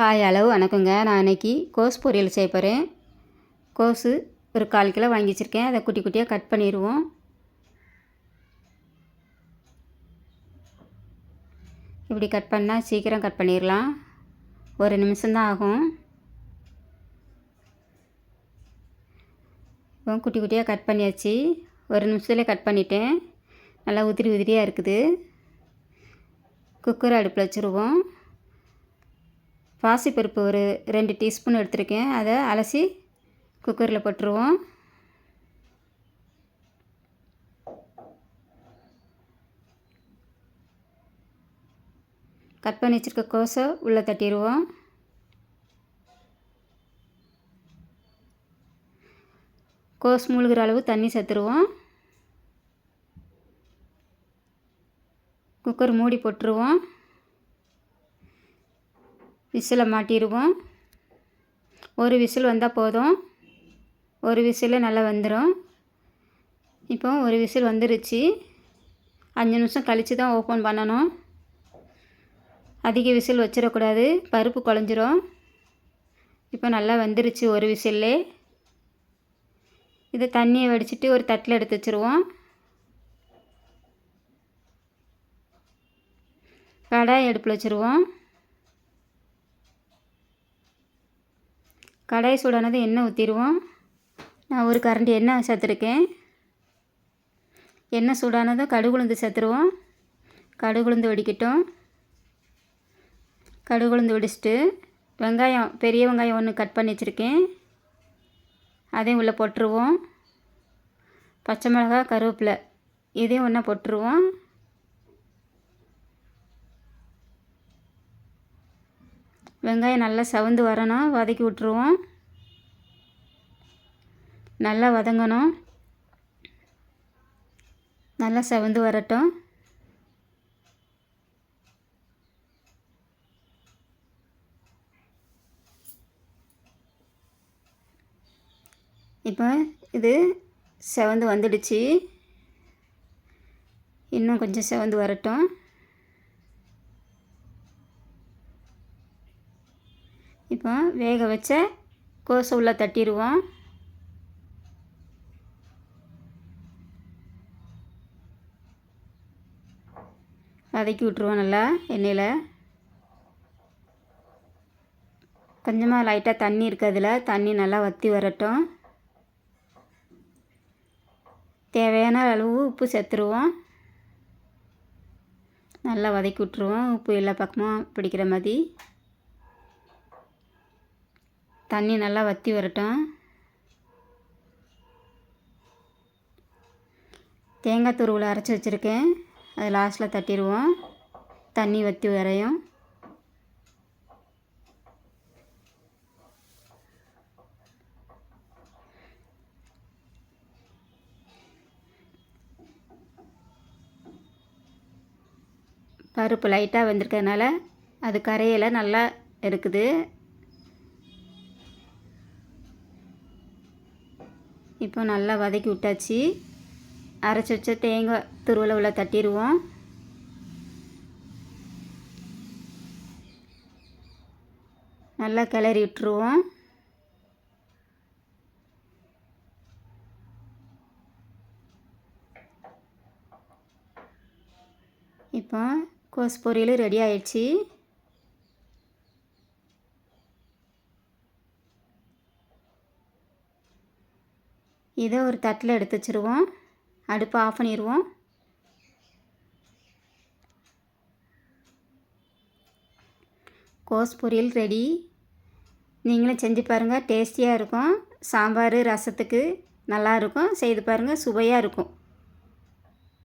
Hi hello வணக்கங்க. நான் இன்றைக்கி கோஸ் பொரியல் செய்ய போகிறேன் கோஸு ஒரு கால் கிலோ வாங்கி வச்சுருக்கேன். அதை குட்டி குட்டியாக கட் பண்ணிடுவோம். இப்படி கட் பண்ணால் சீக்கிரம் கட் பண்ணிடலாம். ஒரு நிமிஷம்தான் ஆகும். இப்போ குட்டி குட்டியாக கட் பண்ணியாச்சு. ஒரு நிமிஷத்துலேயே கட் பண்ணிட்டேன். நல்லா உதிரி உதிரியாக இருக்குது. குக்கர் அடுப்பில் வச்சுருவோம். பாசிப்பருப்பு ஒரு ரெண்டு டீஸ்பூன் எடுத்திருக்கேன். அதை அலசி குக்கரில் போட்டுருவோம். கட் பண்ணி வச்சுருக்க கோஸை உள்ளே தட்டிடுவோம். கோஸ் மூழ்கிற அளவு தண்ணி சேர்த்துருவோம். குக்கர் மூடி போட்டுருவோம். விசிலை மாட்டிடுவோம் ஒரு விசில் வந்தால் போதும். ஒரு விசில் நல்லா வந்துடும் இப்போ ஒரு விசில் வந்துருச்சு. அஞ்சு நிமிஷம் கழித்து தான் ஓப்பன் பண்ணணும். அதிக விசில் வச்சிடக்கூடாது. பருப்பு குழஞ்சிரும். இப்போ நல்லா வந்துருச்சு ஒரு விசில்லே. இதை தண்ணியை வடிச்சிட்டு ஒரு தட்டில் எடுத்து வச்சுருவோம். கடாய் அடுப்பில் வச்சுருவோம். கடாய் சூடானது எண்ணெய் ஊற்றிடுவோம் நான் ஒரு கரண்டி எண்ணெய் சேர்த்துருக்கேன். எண்ணெய் சூடானதும் கடுகுளுந்து சேர்த்துருவோம். கடுகுளுந்து வெடிக்கட்டும். கடுகுளுந்து வெடிச்சிட்டு வெங்காயம் பெரிய வெங்காயம் ஒன்று கட் பண்ணி வச்சுருக்கேன். அதையும் உள்ளே போட்டுருவோம். பச்சை மிளகா கருவேப்பிலை இதையும் ஒன்றா போட்டுருவோம். வெங்காயம் நல்லா சவுந்து வரணும் வதக்கி விட்ருவோம் நல்லா வதங்கணும். நல்லா செவந்து வரட்டும். இப்போ இது செவந்து வந்துடுச்சு. இன்னும் கொஞ்சம் செவந்து வரட்டும். இப்போ வேக வச்ச கோசை உள்ள தட்டிடுவோம். வதக்கி விட்ருவோம் நல்லா எண்ணெயில். கொஞ்சமாக லைட்டாக தண்ணி இருக்கிறதுல அதில். தண்ணி நல்லா வற்றி வரட்டும். தேவையான அளவு உப்பு சேர்த்துருவோம். நல்லா வதக்கி விட்ருவோம் உப்பு எல்லா பக்கமும் பிடிக்கிற மாதிரி. தண்ணி நல்லா வற்றி வரட்டும். தேங்காய் துருவில் அரைச்சி வச்சுருக்கேன். அது லாஸ்ட்டில் தட்டிடுவோம். தண்ணி வற்றி வரையும். பருப்பு லைட்டாக வந்திருக்கிறதுனால அது கரையில் நல்லா இருக்குது. இப்போ நல்லா வதக்கி விட்டாச்சு. அரைச்சி வச்ச தேங்காய் துருவலை உள்ள தட்டிடுவோம் நல்லா கிளறி விட்டுருவோம். இப்போ கோஸ் பொரியல் ரெடி ஆயிடுச்சு. இதை ஒரு தட்டில் எடுத்து வச்சுருவோம். அடுப்பை ஆஃப் பண்ணிடுவோம். கோஸ் பொரியல் ரெடி. நீங்களும் செஞ்சு பாருங்கள் டேஸ்டியாக இருக்கும். சாம்பார் ரசத்துக்கு நல்லா இருக்கும். செய்து பாருங்கள் சுவையாக இருக்கும்.